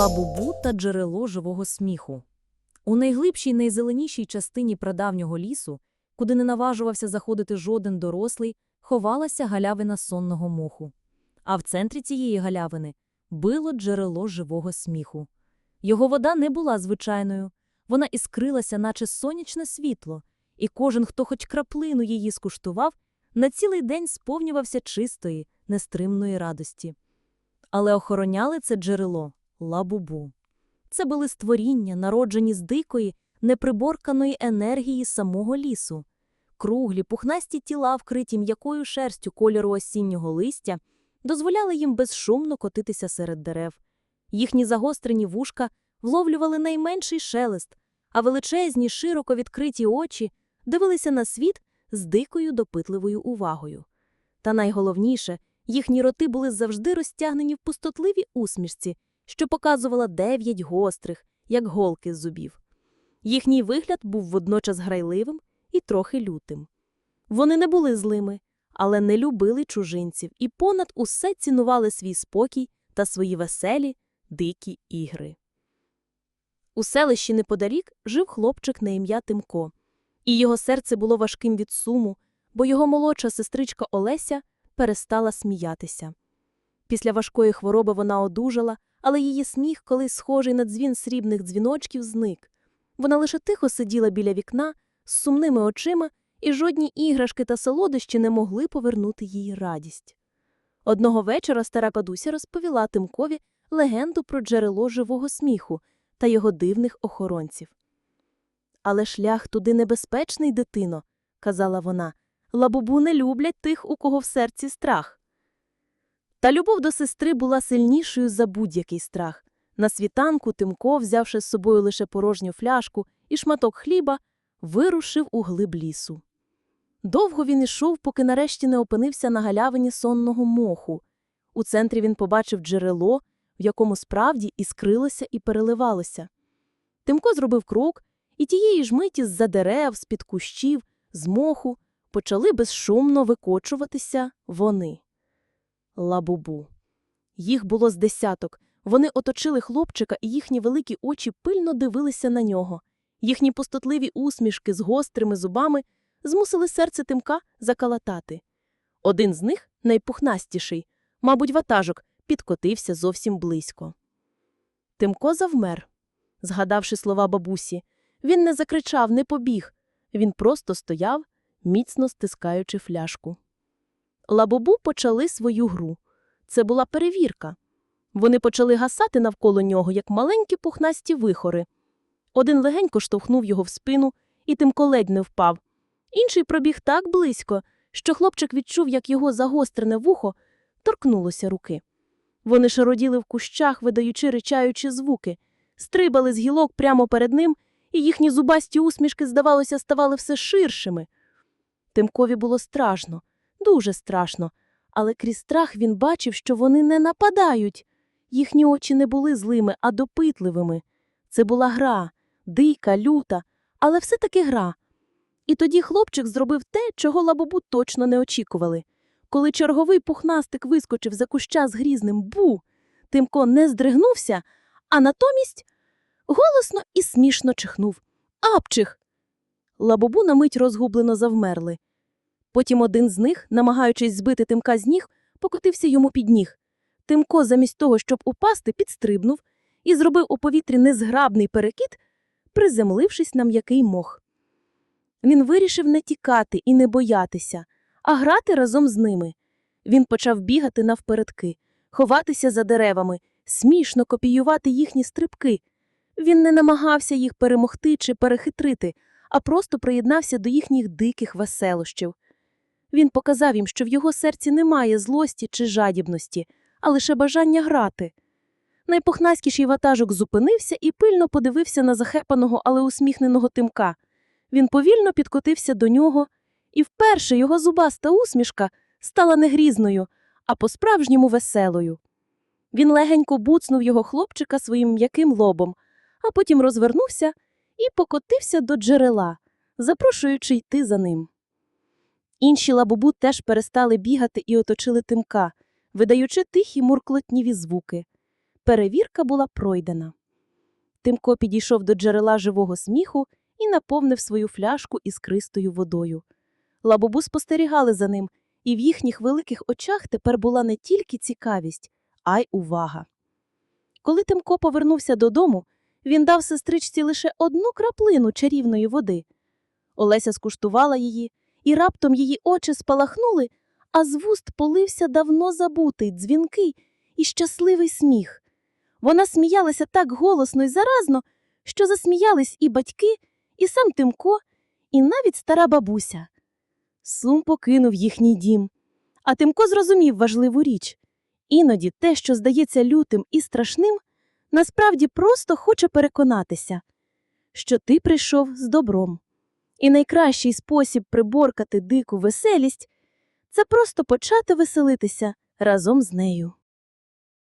Лабубу та джерело живого сміху. У найглибшій, найзеленішій частині прадавнього лісу, куди не наважувався заходити жоден дорослий, ховалася галявина сонного моху. А в центрі цієї галявини било джерело живого сміху. Його вода не була звичайною, вона іскрилася, наче сонячне світло, і кожен, хто хоч краплину її скуштував, на цілий день сповнювався чистої, нестримної радості. Але охороняли це джерело лабубу. Це були створіння, народжені з дикої, неприборканої енергії самого лісу. Круглі, пухнасті тіла, вкриті м'якою шерстю кольору осіннього листя, дозволяли їм безшумно котитися серед дерев. Їхні загострені вушка вловлювали найменший шелест, а величезні, широко відкриті очі дивилися на світ з дикою допитливою увагою. Та найголовніше, їхні роти були завжди розтягнені в пустотливій усмішці, що показувала дев'ять гострих, як голки з зубів. Їхній вигляд був водночас грайливим і трохи лютим. Вони не були злими, але не любили чужинців і понад усе цінували свій спокій та свої веселі, дикі ігри. У селищі неподалік жив хлопчик на ім'я Тимко, і його серце було важким від суму, бо його молодша сестричка Олеся перестала сміятися. Після важкої хвороби вона одужала, але її сміх, колись схожий на дзвін срібних дзвіночків, зник. Вона лише тихо сиділа біля вікна з сумними очима, і жодні іграшки та солодощі не могли повернути їй радість. Одного вечора стара кадуся розповіла Тимкові легенду про джерело живого сміху та його дивних охоронців. Але шлях туди небезпечний, дитино, казала вона. Лабубу не люблять тих, у кого в серці страх. Та любов до сестри була сильнішою за будь-який страх. На світанку Тимко, взявши з собою лише порожню фляжку і шматок хліба, вирушив у глиб лісу. Довго він ішов, поки нарешті не опинився на галявині сонного моху. У центрі він побачив джерело, в якому справді іскрилося і переливалося. Тимко зробив крок, і тієї ж миті з-за дерев, з-під кущів, з моху почали безшумно викочуватися вони. Лабубу. Їх було з десяток. Вони оточили хлопчика, і їхні великі очі пильно дивилися на нього. Їхні пустотливі усмішки з гострими зубами змусили серце тимка закалатати. Один з них, найпухнастіший, мабуть, ватажок, підкотився зовсім близько. Тимко завмер, згадавши слова бабусі. Він не закричав, не побіг. Він просто стояв, міцно стискаючи фляжку. Лабобу почали свою гру. Це була перевірка. Вони почали гасати навколо нього, як маленькі пухнасті вихори. Один легенько штовхнув його в спину, і Тимко ледь не впав. Інший пробіг так близько, що хлопчик відчув, як його загострене вухо торкнулося руки. Вони шароділи в кущах, видаючи ричаючі звуки, стрибали з гілок прямо перед ним, і їхні зубасті усмішки, здавалося, ставали все ширшими. Тимкові було страшно, дуже страшно, але крізь страх він бачив, що вони не нападають. Їхні очі не були злими, а допитливими. Це була гра, дика, люта, але все-таки гра. І тоді хлопчик зробив те, чого лабобу точно не очікували. Коли черговий пухнастик вискочив за куща з грізним бу, Тимко не здригнувся, а натомість голосно і смішно чихнув. Апчих! Лабобу на мить розгублено завмерли. Потім один з них, намагаючись збити Тимка з ніг, покотився йому під ніг. Тимко, замість того, щоб упасти, підстрибнув і зробив у повітрі незграбний перекид, приземлившись на м'який мох. Він вирішив не тікати і не боятися, а грати разом з ними. Він почав бігати навпередки, ховатися за деревами, смішно копіювати їхні стрибки. Він не намагався їх перемогти чи перехитрити, а просто приєднався до їхніх диких веселощів. Він показав їм, що в його серці немає злості чи жадібності, а лише бажання грати. Найпухнаськіший ватажок зупинився і пильно подивився на захепаного, але усміхненого тимка. Він повільно підкотився до нього, і вперше його зубаста усмішка стала не грізною, а по-справжньому веселою. Він легенько буцнув його хлопчика своїм м'яким лобом, а потім розвернувся і покотився до джерела, запрошуючи йти за ним. Інші лабубу теж перестали бігати і оточили тимка, видаючи тихі мурклотніві звуки. перевірка була пройдена. Тимко підійшов до джерела живого сміху і наповнив свою фляжку іскристою водою. Лабубу спостерігали за ним, і в їхніх великих очах тепер була не тільки цікавість, а й увага. Коли Тимко повернувся додому, він дав сестричці лише одну краплину чарівної води. Олеся скуштувала її, і раптом її очі спалахнули, а з вуст полився давно забутий, дзвінкий і щасливий сміх. Вона сміялася так голосно і заразно, що засміялись і батьки, і сам Тимко, і навіть стара бабуся. Сум покинув їхній дім. А Тимко зрозумів важливу річ. Іноді те, що здається лютим і страшним, насправді просто хоче переконатися, що ти прийшов з добром. І найкращий спосіб приборкати дику веселість це просто почати веселитися разом з нею.